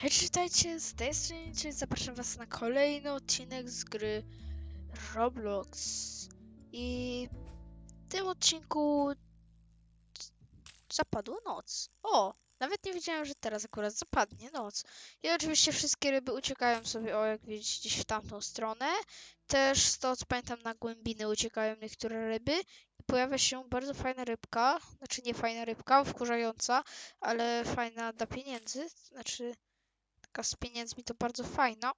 Cześć, witajcie z tej strony, czyli zapraszam was na kolejny odcinek z gry Roblox. I w tym odcinku zapadła noc. O, nawet nie wiedziałem, że teraz akurat zapadnie noc. I oczywiście wszystkie ryby uciekają sobie, o jak widzicie, gdzieś w tamtą stronę. Też z tego co pamiętam na głębiny uciekają niektóre ryby. I pojawia się bardzo fajna rybka, znaczy nie fajna rybka, wkurzająca, ale fajna dla pieniędzy, znaczy taka z pieniędzmi to bardzo fajna.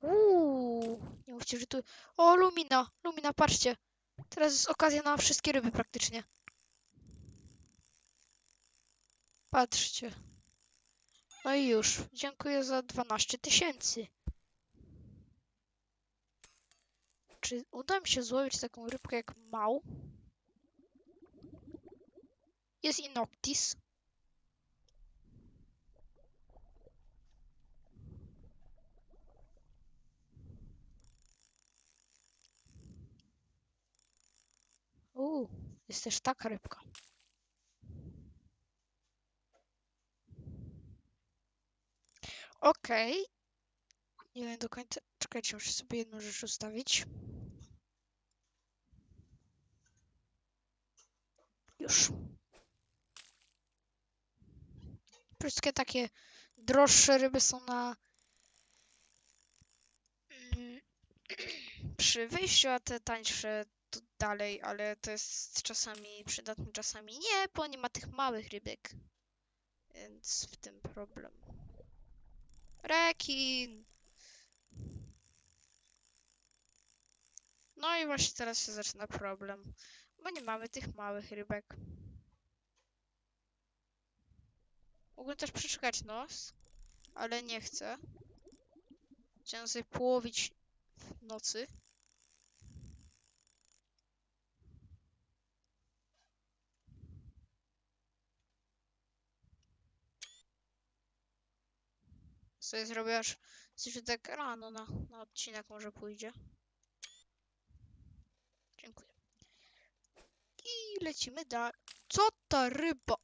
Uuu, nie mówcie, że tu... O, Lumina! Lumina, patrzcie! Teraz jest okazja na wszystkie ryby praktycznie. Patrzcie. No i już. Dziękuję za 12 tysięcy. Czy uda mi się złowić taką rybkę jak mał? Jest Inoctis. Uuu, jest też taka rybka. Okej. Nie wiem do końca. Czekajcie, muszę sobie jedną rzecz ustawić. Już. Wszystkie takie droższe ryby są na mm, przy wyjściu, a te tańsze to dalej, ale to jest czasami przydatne, czasami nie, bo nie ma tych małych rybek. Więc w tym problem. Rekin! No i właśnie teraz się zaczyna problem, bo nie mamy tych małych rybek. Mógłbym też przeczekać nos, ale nie chcę. Chciałem sobie połowić w nocy. Sobie zrobię aż tak rano na, na odcinek może pójdzie. Dziękuję. I lecimy dalej. Co ta ryba?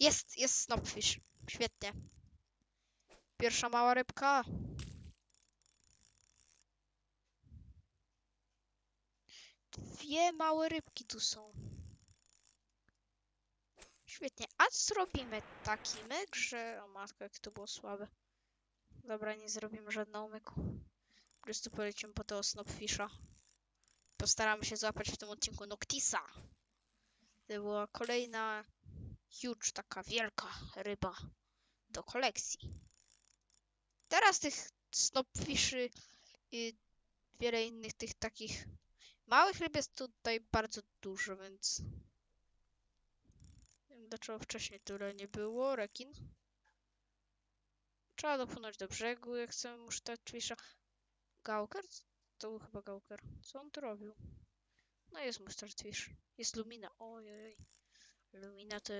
Jest, jest snopfish. Świetnie. Pierwsza mała rybka. Dwie małe rybki tu są. Świetnie. A zrobimy taki myk, że... O matko, jak to było słabe. Dobra, nie zrobimy żadnego myku. Po prostu polecimy po tego Snopfisha. Postaramy się złapać w tym odcinku Noctisa. To była kolejna huge, taka wielka ryba do kolekcji. Teraz tych Snopfiszy i wiele innych tych takich małych ryb jest tutaj bardzo dużo, więc dlaczego wcześniej tyle nie było. Rekin. Trzeba dopłynąć do brzegu, jak chcemy musztartwisza. Gałker? To był chyba Gałker. Co on tu robił? No jest musztartwisz. Jest Lumina. Ojej. Lumina to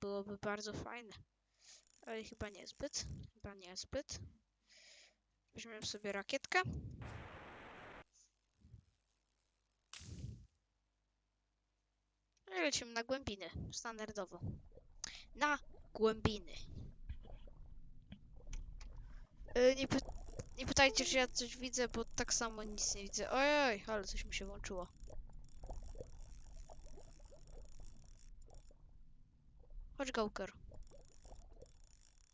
byłoby bardzo fajne. Ale chyba niezbyt. Chyba niezbyt. Weźmiemy sobie rakietkę. No i lecimy na głębiny. Standardowo. Na głębiny. Yy, nie, py nie pytajcie, czy ja coś widzę, bo tak samo nic nie widzę. Ojej, ale coś mi się włączyło. Chodź, Gałker.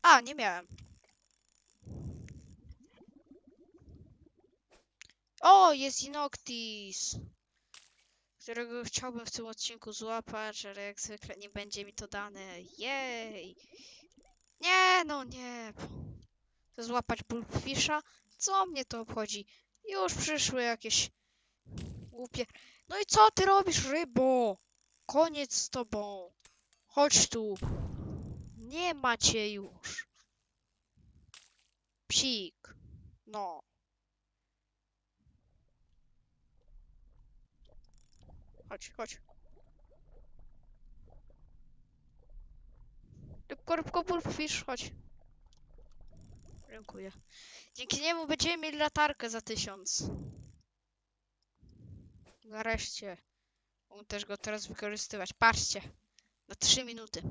A, nie miałem. O, jest Inoctis! Którego chciałbym w tym odcinku złapać, ale jak zwykle nie będzie mi to dane. Jej! Nie, no nie. Chcę złapać Bulbfisha? Co mnie to obchodzi? Już przyszły jakieś głupie. No i co ty robisz, rybo? Koniec z tobą. Chodź tu. Nie macie już. Psik. No. Chodź, chodź. Korbko Bullfish, chodź. Dziękuję. Dzięki niemu będziemy mieli latarkę za tysiąc. Nareszcie. Mogę też go teraz wykorzystywać. Patrzcie. Na trzy minuty.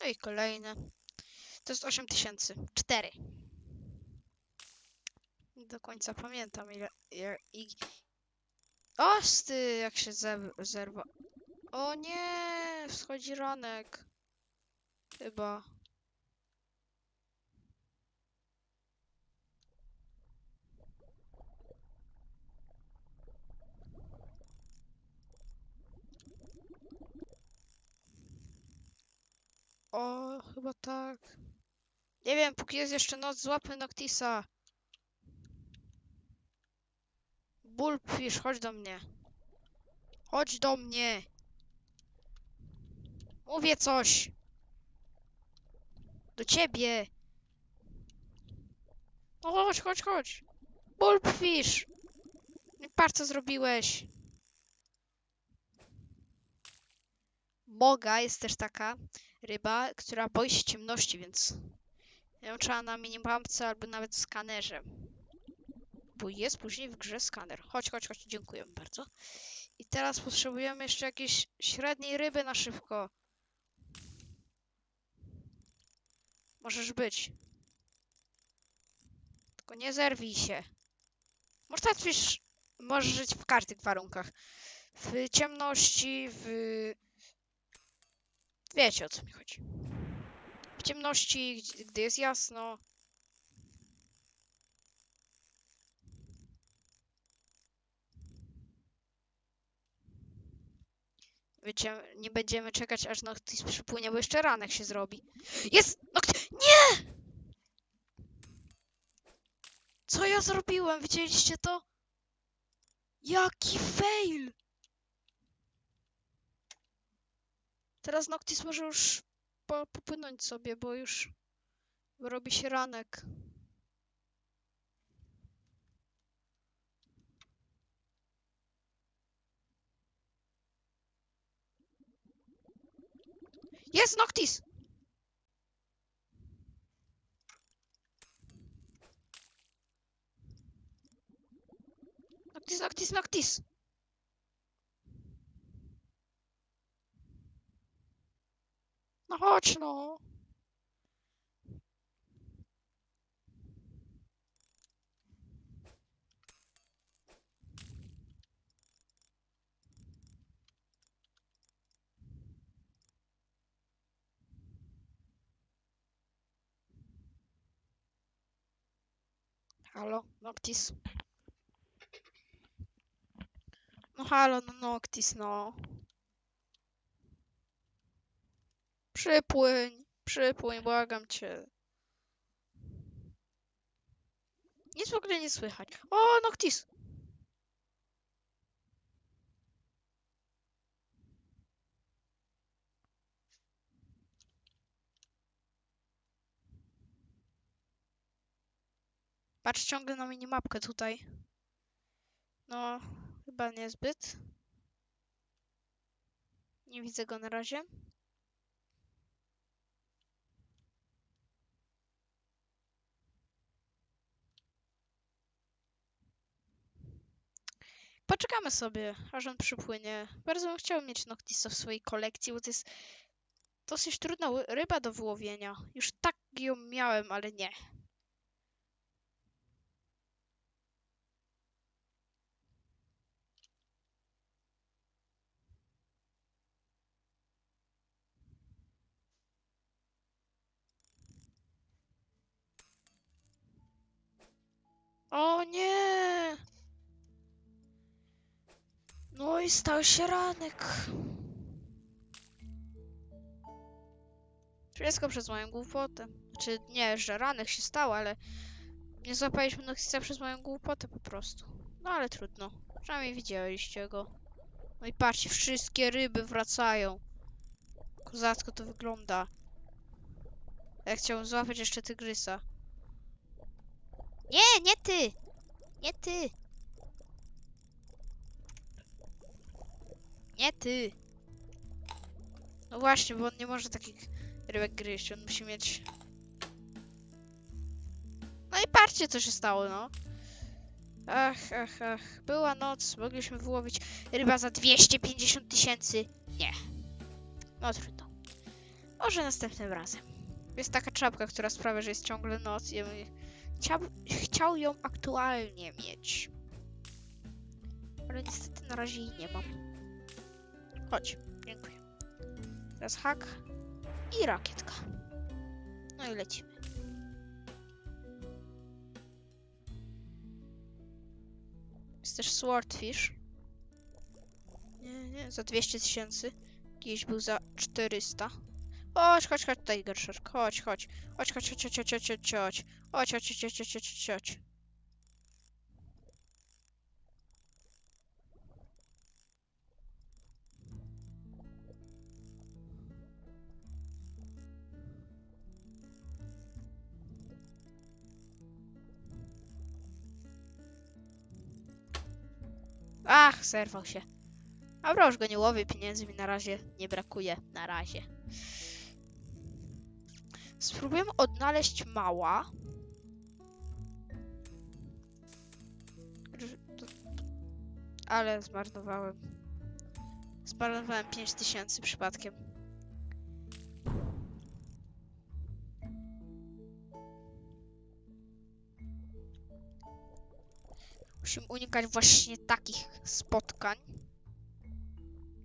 No i kolejne. To jest 8000. Cztery. Nie Do końca pamiętam ile. i... Osty, jak się ze- zerwa. O nie, wschodzi ranek. Chyba. O, chyba tak. Nie wiem, póki jest jeszcze noc, złapmy Noctisa. Bullfish, chodź do mnie. Chodź do mnie. Mówię coś. Do ciebie. No chodź, chodź, chodź. Bullfish. Patrz, co zrobiłeś. Moga jest też taka ryba, która boi się ciemności, więc ją trzeba na minimapce albo nawet skanerze. Bo jest później w grze skaner. Chodź, chodź, chodź, dziękuję bardzo. I teraz potrzebujemy jeszcze jakiejś średniej ryby na szybko. Możesz być. Tylko nie zerwij się. Można też, możesz żyć w każdych warunkach. W ciemności, w... Wiecie o co mi chodzi. Ciemności, gdy jest jasno. Wiecie, nie będziemy czekać aż Noctis przypłynie, bo jeszcze ranek się zrobi. Jest! Noct... Nie! Co ja zrobiłem? Widzieliście to? Jaki fail! Teraz Noctis może już po, popłynąć sobie, bo już robi się ranek. Jest Noctis! Noctis, Noctis, Noctis! No chodź no! Halo, Noctis. No halo, no Noctis, no. Przypłyń, przypłyń, błagam cię. Nic w ogóle nie słychać. O, Noctis! Patrz ciągle na minimapkę tutaj. No, chyba niezbyt. Nie widzę go na razie. Poczekamy sobie, aż on przypłynie. Bardzo bym chciał mieć Noctisa w swojej kolekcji, bo to jest dosyć trudna ryba do wyłowienia. Już tak ją miałem, ale nie. O nie! No i stał się ranek. Wszystko przez moją głupotę. Znaczy, nie, że ranek się stał, ale nie złapaliśmy Noxisa przez moją głupotę po prostu. No ale trudno. Przynajmniej widzieliście go. No i patrzcie, wszystkie ryby wracają. Kozacko to wygląda. Ja chciałem złapać jeszcze tygrysa. Nie, nie ty! Nie ty! Nie ty! No właśnie, bo on nie może takich rybek gryźć, on musi mieć... No i patrzcie, co się stało, no. Ach, ach, ach. Była noc, mogliśmy wyłowić ryba za 250 tysięcy. Nie. No trudno. Może następnym razem. Jest taka czapka, która sprawia, że jest ciągle noc i chciał, chciał ją aktualnie mieć. Ale niestety na razie jej nie mam. Chodź, dziękuję. Teraz hak i rakietka. No i lecimy. Jest też swordfish. Nie, nie, za 200 tysięcy. Jakiś był za 400. Chodź, chodź, chodź tutaj, Gershak. Chodź, chodź. Chodź, chodź, chodź, chodź, chodź, chodź, chodź, chodź. Chodź, chodź, chodź, chodź, chodź, Ach, zerwał się. Dobra, już go nie łowię, pieniędzy mi na razie nie brakuje. Na razie. Spróbujemy odnaleźć mała. Ale zmarnowałem. Zmarnowałem 5000 przypadkiem. Musimy unikać właśnie takich spotkań.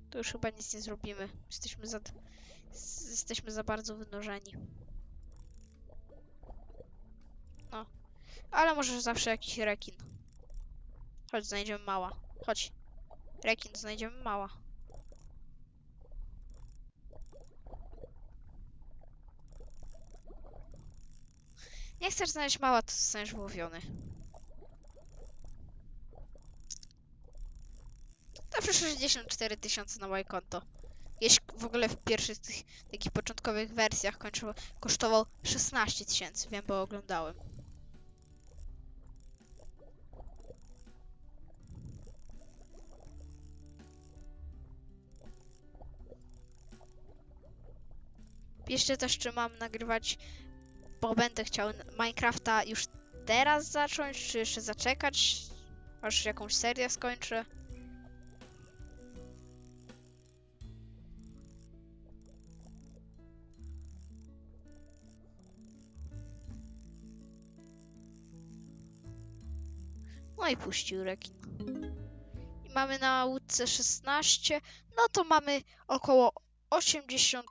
To już chyba nic nie zrobimy. Jesteśmy za, jesteśmy za bardzo wynurzeni. No. Ale może zawsze jakiś rekin. Chodź, znajdziemy mała. Chodź. Rekin, znajdziemy mała. Nie chcesz znaleźć mała, to zostaniesz wyłowiony. Zawsze 64 tysiące na moje konto. Jeśli w ogóle w pierwszych tych takich początkowych wersjach kończyło, kosztował 16 tysięcy, wiem, bo oglądałem. Jeszcze też czy mam nagrywać, bo będę chciał Minecrafta już teraz zacząć, czy jeszcze zaczekać, aż jakąś serię skończę. No i puścił rekin. I mamy na łódce 16, no to mamy około 80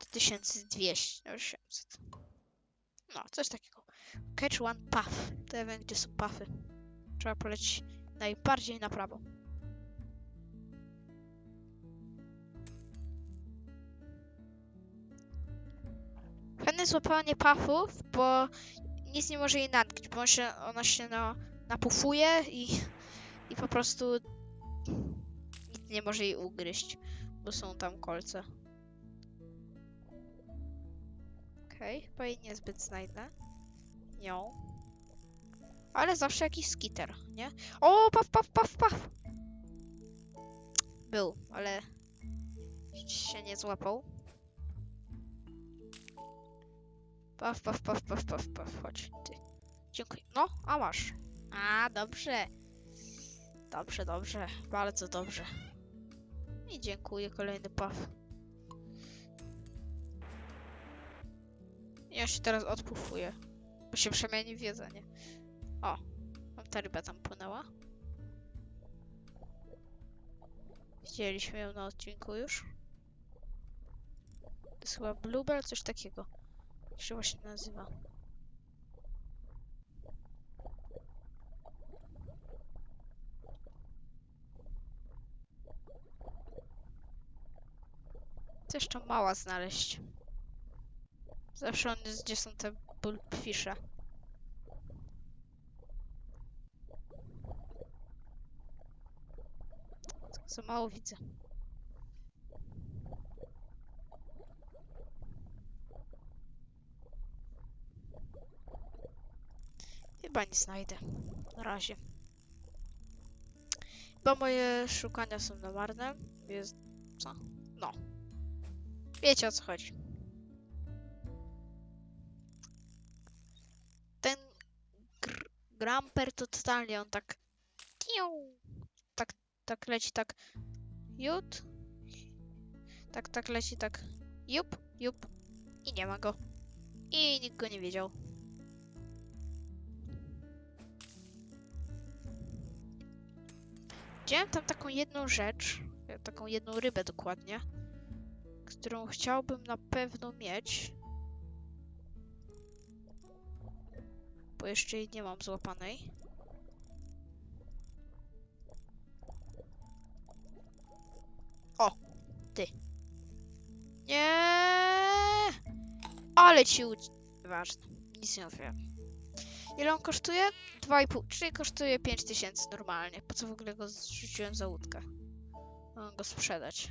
200, 800. No, coś takiego. Catch one puff. To ja wiem, gdzie są puffy. Trzeba polecieć najbardziej na prawo. Fajne złapanie puffów, bo nic nie może jej natknąć, bo on się, ona się na, napufuje i, i po prostu nic nie może jej ugryźć, bo są tam kolce. Okej, chyba jej niezbyt znajdę. Nią. Ale zawsze jakiś skitter, nie? O, paf, paf, paf, paf! Był, ale się nie złapał. Paf, paf, paf, paf, paf, paf, chodź, ty. Dziękuję. No, a masz. A, dobrze. Dobrze, dobrze. Bardzo dobrze. I dziękuję, kolejny paf. Ja się teraz odpufuję. Bo się przemieni w jedzenie. O, ta ryba tam płynęła. Widzieliśmy ją na odcinku już. To jest chyba bluebell, coś takiego. Jak się właśnie nazywa. Co jeszcze mała znaleźć? Zawsze on jest, gdzie są te bulbfisze. Za mało widzę. Chyba nie znajdę. Na razie. Chyba moje szukania są na marne. Jest... co? No. Wiecie o co chodzi. Ten gr Gramper to totalnie on tak... Tak, tak leci tak... Jut. Tak, tak leci tak... Jup, jup. I nie ma go. I nikt go nie wiedział. Widziałem tam taką jedną rzecz, taką jedną rybę dokładnie, którą chciałbym na pewno mieć. Bo jeszcze jej nie mam złapanej. O, ty. Nie. Ale ci. Ważne. Nic nie mówię. Ile on kosztuje? 2,5, czyli kosztuje 5000 normalnie. Po co w ogóle go zrzuciłem za łódkę? Mam go sprzedać.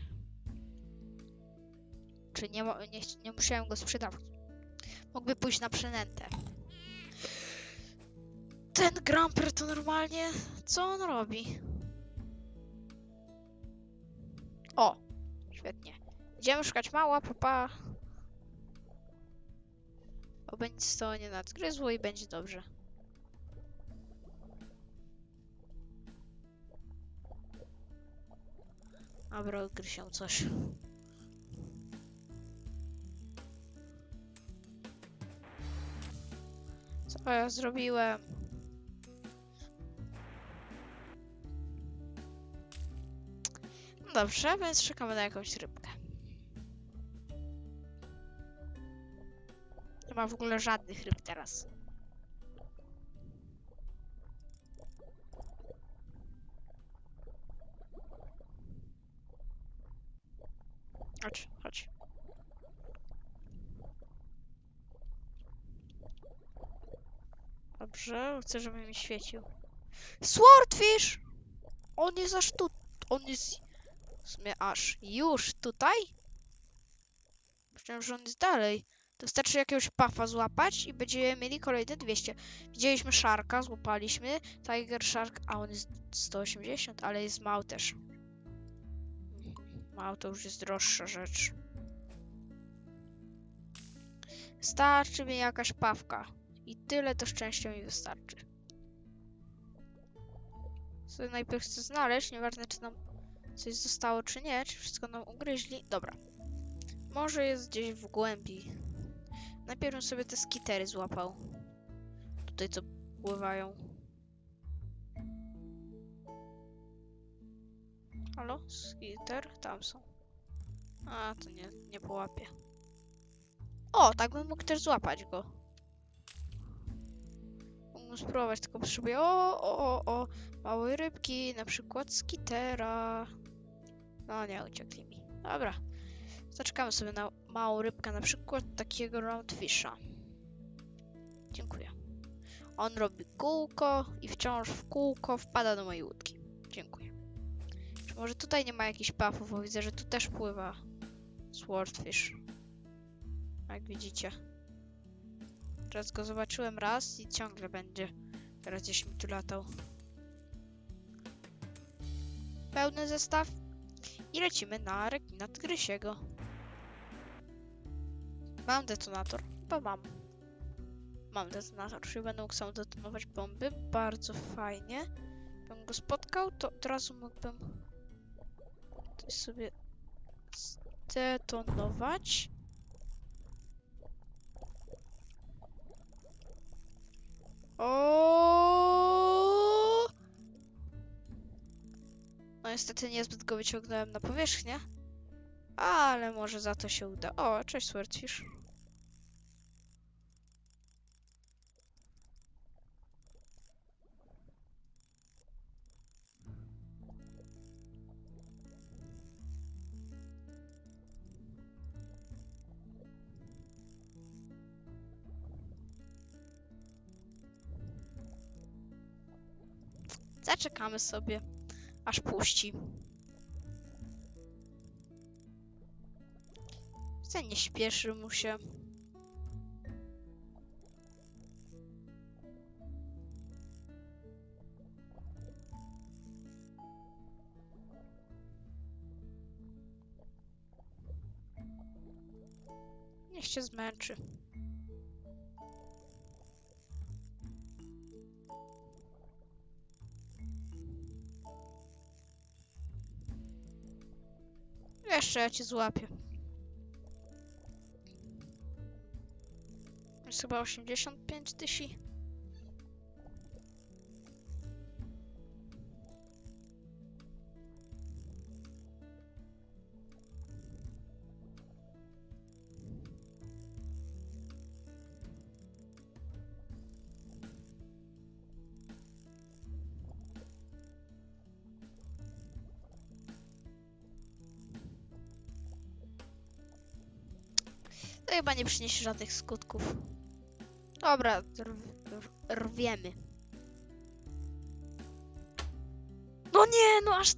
Nie, nie, nie musiałem go sprzedawać? Mógłby pójść na przynętę. Ten Gramper to normalnie... Co on robi? O! Świetnie. Idziemy szukać mała, papa. Oby nic to nie nadgryzło i będzie dobrze. Dobra, odgryź coś. Co ja zrobiłem? No dobrze, więc czekamy na jakąś rybkę. Nie ma w ogóle żadnych ryb teraz. Chodź, chodź. Dobrze, chcę, żeby mi świecił. Swordfish! On jest aż tu. On jest w sumie aż już tutaj? Myślałem, że on jest dalej. To wystarczy jakiegoś pafa złapać i będziemy mieli kolejne 200. Widzieliśmy szarka, złapaliśmy. Tiger Shark, a on jest 180, ale jest mał też. Mał to już jest droższa rzecz. Starczy mi jakaś pawka. I tyle to szczęścia mi wystarczy. Sobie najpierw chcę znaleźć, nieważne czy nam coś zostało czy nie, czy wszystko nam ugryźli. Dobra. Może jest gdzieś w głębi. Najpierw bym sobie te skitery złapał. Tutaj co pływają. Halo? Skiter? Tam są. A, to nie, nie połapię. O, tak bym mógł też złapać go. Mógłbym spróbować, tylko potrzebuję o, o, o, o, małej rybki, na przykład skitera. No nie, uciekli mi. Dobra. Zaczekamy sobie na małą rybkę, na przykład takiego roundfisha. Dziękuję. On robi kółko i wciąż w kółko wpada do mojej łódki. Dziękuję. Czy może tutaj nie ma jakichś pafów, bo widzę, że tu też pływa swordfish. Jak widzicie. Teraz go zobaczyłem raz i ciągle będzie. Teraz gdzieś mi tu latał. Pełny zestaw. I lecimy na rekina tygrysiego. Mam detonator? Chyba mam. Mam detonator, czyli będę mógł sam detonować bomby. Bardzo fajnie. Gdybym go spotkał, to od razu mógłbym coś sobie zdetonować. O! No niestety niezbyt go wyciągnąłem na powierzchnię. Ale może za to się uda. O, cześć Swordfish. Zaczekamy sobie, aż puści. Wcale nie śpieszy mu się. Niech się zmęczy. Jeszcze ja cię złapię. Jest chyba 85 tysięcy. To chyba nie przyniesie żadnych skutków. Dobra, rw- rw- rwiemy. No nie, no aż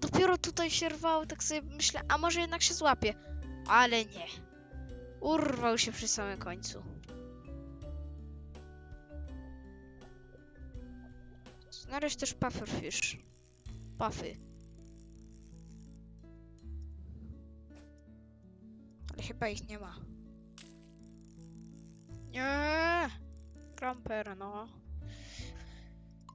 dopiero tutaj się rwało, tak sobie myślę, a może jednak się złapie. Ale nie. Urwał się przy samym końcu. Znaleźć też pufferfish. Puffy. Chyba ich nie ma. Nie. Kramper, no.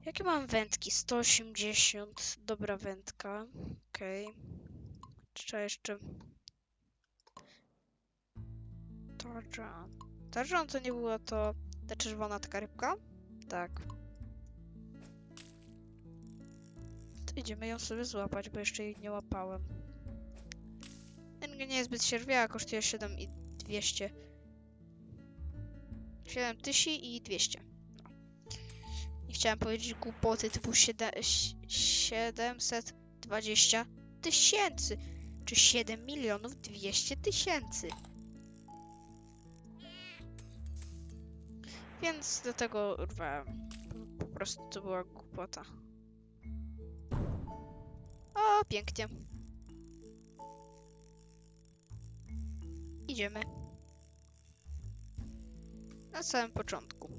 Jakie mam wędki? 180. Dobra wędka. Okej. Czy jeszcze... Tarżan. Tarżan to nie była to ta czerwona taka rybka? Tak. To idziemy ją sobie złapać, bo jeszcze jej nie łapałem. Ten nie jest zbyt sierwiała, kosztuje 7 i 200. 7000 i 200. No. Nie chciałem powiedzieć głupoty typu 7, 720 tysięcy. Czy 7 milionów 200 tysięcy. Więc do tego urwałem. Po prostu to była głupota. O, pięknie. Idziemy. Na samym początku.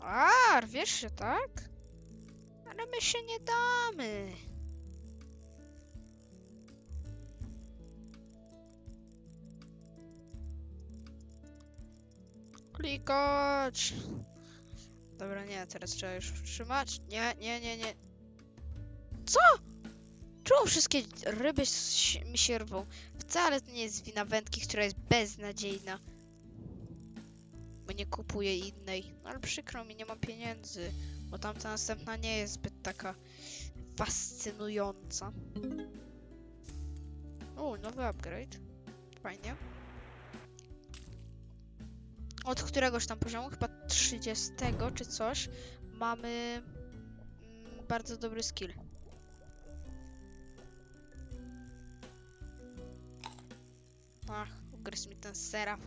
A, rwiesz się, tak? Ale my się nie damy. Klikać. Dobra, nie, teraz trzeba już trzymać. Nie, nie, nie, nie. Co? Czemu wszystkie ryby mi się rwą? Wcale to nie jest wina wędki, która jest beznadziejna. Bo nie kupuję innej. No ale przykro mi, nie mam pieniędzy. Bo tamta następna nie jest zbyt taka fascynująca. O, nowy upgrade. Fajnie. Od któregoś tam poziomu, chyba 30 czy coś, mamy mm, bardzo dobry skill. Ach, ugryzł mi ten seraf.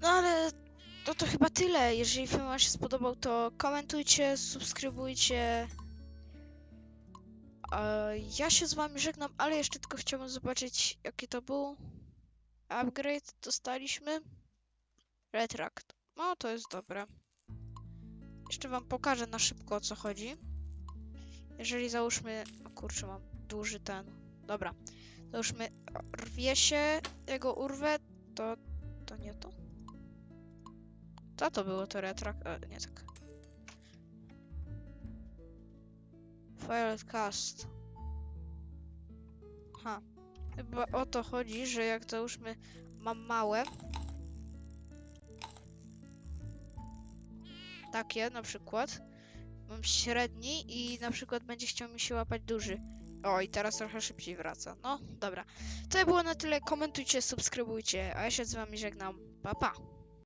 No ale to, to chyba tyle. Jeżeli film wam się spodobał, to komentujcie, subskrybujcie. Ja się z wami żegnam, ale jeszcze tylko chciałbym zobaczyć, jaki to był upgrade. Dostaliśmy retract. No, to jest dobre. Jeszcze wam pokażę na szybko, o co chodzi. Jeżeli załóżmy... O kurczę, mam duży ten... Dobra. Załóżmy, rwie się, jego urwę, to... to nie to? Co to było to retrak? E, nie tak. File cast. Ha. Chyba o to chodzi, że jak załóżmy mam małe. Takie na przykład. Mam średni i na przykład będzie chciał mi się łapać duży. O, i teraz trochę szybciej wraca. No, dobra. To było na tyle. Komentujcie, subskrybujcie, a ja się z wami żegnam. Pa, pa.